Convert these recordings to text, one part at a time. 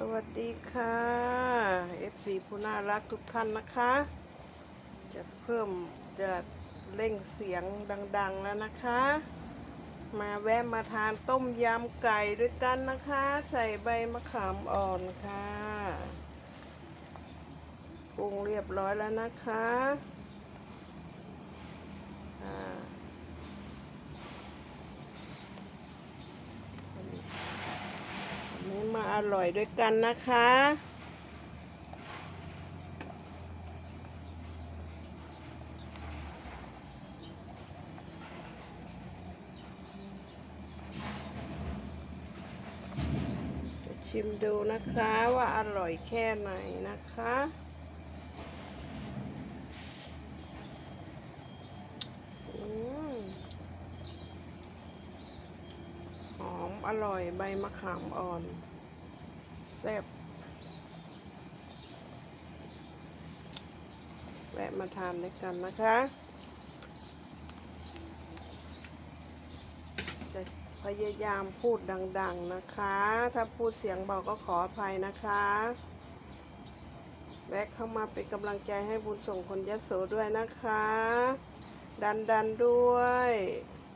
สวัสดีค่ะ FC ผู้น่ารักทุกท่านนะคะ จะเพิ่มจะเร่งเสียงดัง ๆ แล้วนะคะ มาแวะมาทานต้มยำไก่ด้วยกันนะคะ ใส่ใบมะขามอ่อนค่ะปรุงเรียบร้อยแล้วนะคะ อ่าวันนี้มา อร่อยด้วยกันนะคะ ชิมดูนะคะว่าอร่อยแค่ไหนนะคะอืมหอมอร่อยใบมะขามอ่อน แซ่บแวะมาทานด้วยกันนะคะจะพยายามพูดดัง ๆนะคะ ถ้าพูดเสียงเบาก็ขออภัยนะคะแวะเข้ามาเป็นกำลังใจให้บุญส่งคนยโสด้วยนะคะ ดันดันๆด้วย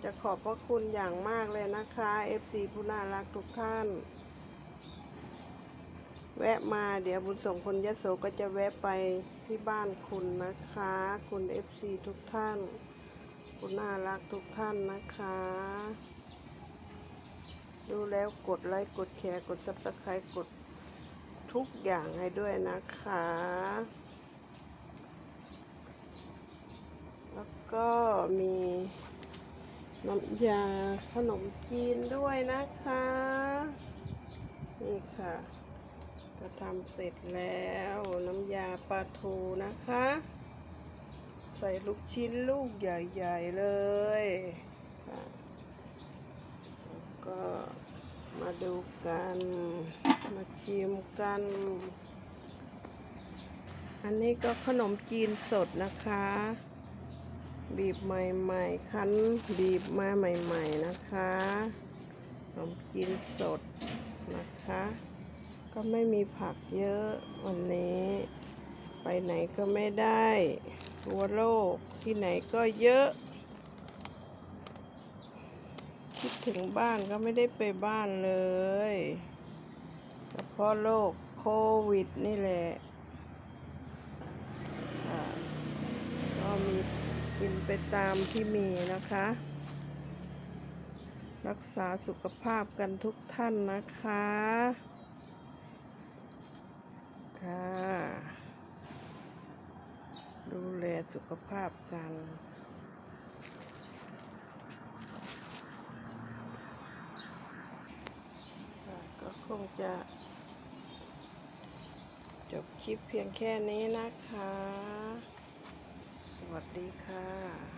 จะขอบพระคุณอย่างมากเลยนะคะ FC ผู้น่ารักทุกท่าน แวะมาเดี๋ยวบุญส่งคนยโสก็จะแวะไปที่บ้านคุณนะคะ คุณ FC ทุกท่าน คุณน่ารักทุกท่านนะคะ ดูแล้วกดไลค์กดแชร์กดซับสไครต์กดทุกอย่างให้ด้วยนะคะ แล้วก็มีน้ำยาขนมจีนด้วยนะคะ นี่ค่ะ ก็ทำเสร็จแล้วน้ำยาปลาทูนะคะ ใส่ลูกชิ้นลูกใหญ่ๆเลยก็มาดูกัน มาชิมกัน อันนี้ก็ขนมจีนสดนะคะ บีบใหม่ๆ คั้นบีบมาใหม่ๆนะคะ ขนมจีนสดนะคะ ก็ไม่มีผักเยอะวันนี้ ไปไหนก็ไม่ได้ทัวโลกที่ไหนก็เยอะ คิดถึงบ้านก็ไม่ได้ไปบ้านเลยเพราะโรคโควิดนี่แหละ ก็มีกินไปตามที่มีนะคะ รักษาสุขภาพกันทุกท่านนะคะ ค่ะ ดูแลสุขภาพกันก็คงจะ จบคลิปเพียงแค่นี้นะคะ สวัสดีค่ะ